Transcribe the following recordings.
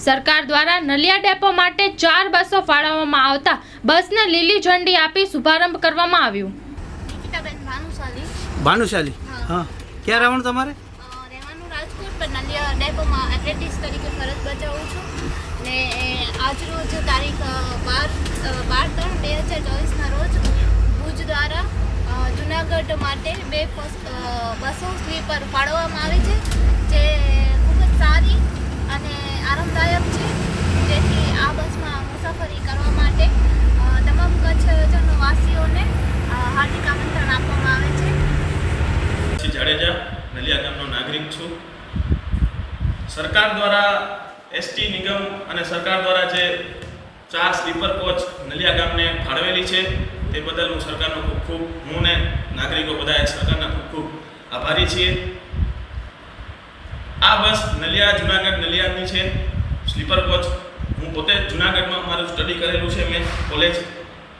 સરકાર દ્વારા નલિયા ડેપો માટે ચાર બસો ફાળવવામાં આવતા બસને લીલી ઝંડી આપી શુભારંભ કરવામાં આવ્યું. ભાનુશાલી. હા. હા. ક્યાં રહેવાનું તમારે? રહેવાનું રાજકોટ પણ નલિયા ડેપોમાં એપ્રેન્ટિસ તરીકે ફરજ બજાવું છું. ને આજરોજ તારીખ બાર બાર ત્રણ બે હજાર ચોવીસના રોજ ભુજ દ્વારા જુનાગઢ માટે બે બસો સ્લીપર ફાળવવામાં આવી છે જ સારી અને આરામદાયક છે જેથી આ બસમાં મુસાફરી કરવા માટે અ, તમામ કચ્છજનો વાસીઓને અ, હાર્દિક આમંત્રણ આપવામાં આવે છે શ્રી જાડેજા નલિયા ગામનો નાગરિક છું. સરકાર દ્વારા એસટી નિગમ અને સરકાર દ્વારા જે ચાર સ્લીપર કોચ નલિયા ગામને ફાળવેલી છે, તે બદલ હું સરકારનો ખૂબ ખૂબ, હું ને નાગરિકો બધાએ સરકારના ખૂબ ખૂબ આભારી છીએ. આ બસ નલિયા જુનાગઢ નલિયાની છે, સ્લીપર કોચ. હું પોતે જુનાગઢમાં મારું સ્ટડી કરેલું છે, મેં કોલેજ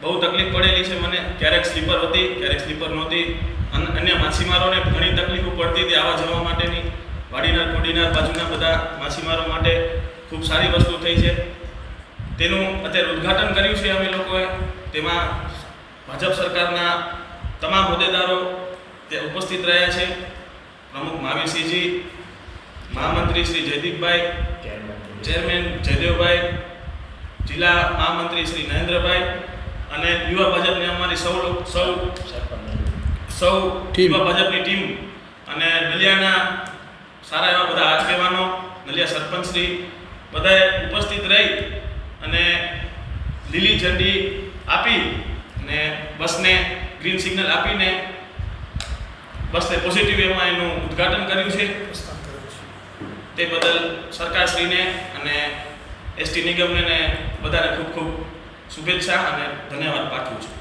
બહુ તકલીફ પડેલી છે મને. ક્યારેક સ્લીપર હતી ક્યારેક સ્લીપર નહોતી. અન અન્ય માછીમારોને ઘણી તકલીફો પડતી હતી આવવા જવા માટેની. વાડીનાર કોડીનાર બાજુના બધા માછીમારો માટે ખૂબ સારી વસ્તુ થઈ છે. તેનું અત્યારે ઉદ્ઘાટન કર્યું છે અમે લોકોએ. તેમાં ભાજપ સરકારના તમામ હોદ્દેદારો તે ઉપસ્થિત રહ્યા છે. પ્રમુખ મહાવીરસિંહજી મહામંત્રી શ્રી જયદીપભાઈ ચેરમેન જયદેવભાઈ જિલ્લા મહામંત્રી શ્રી નરેન્દ્રભાઈ અને યુવા ભાજપની અમારી સૌ સૌ સૌ. યુવા ભાજપની ટીમ અને નલિયાના સારા એવા બધા આગેવાનો નલિયા સરપંચશ્રી બધાએ ઉપસ્થિત રહી અને લીલી ઝંડી આપી અને બસને ગ્રીન સિગ્નલ આપીને બસને પોઝિટિવ એમાં એનું ઉદ્ઘાટન કર્યું છે તે બદલ સરકારશ્રીને અને એસટી નિગમને બધાને ખૂબ ખૂબ શુભેચ્છા અને ધન્યવાદ પાઠવું છું.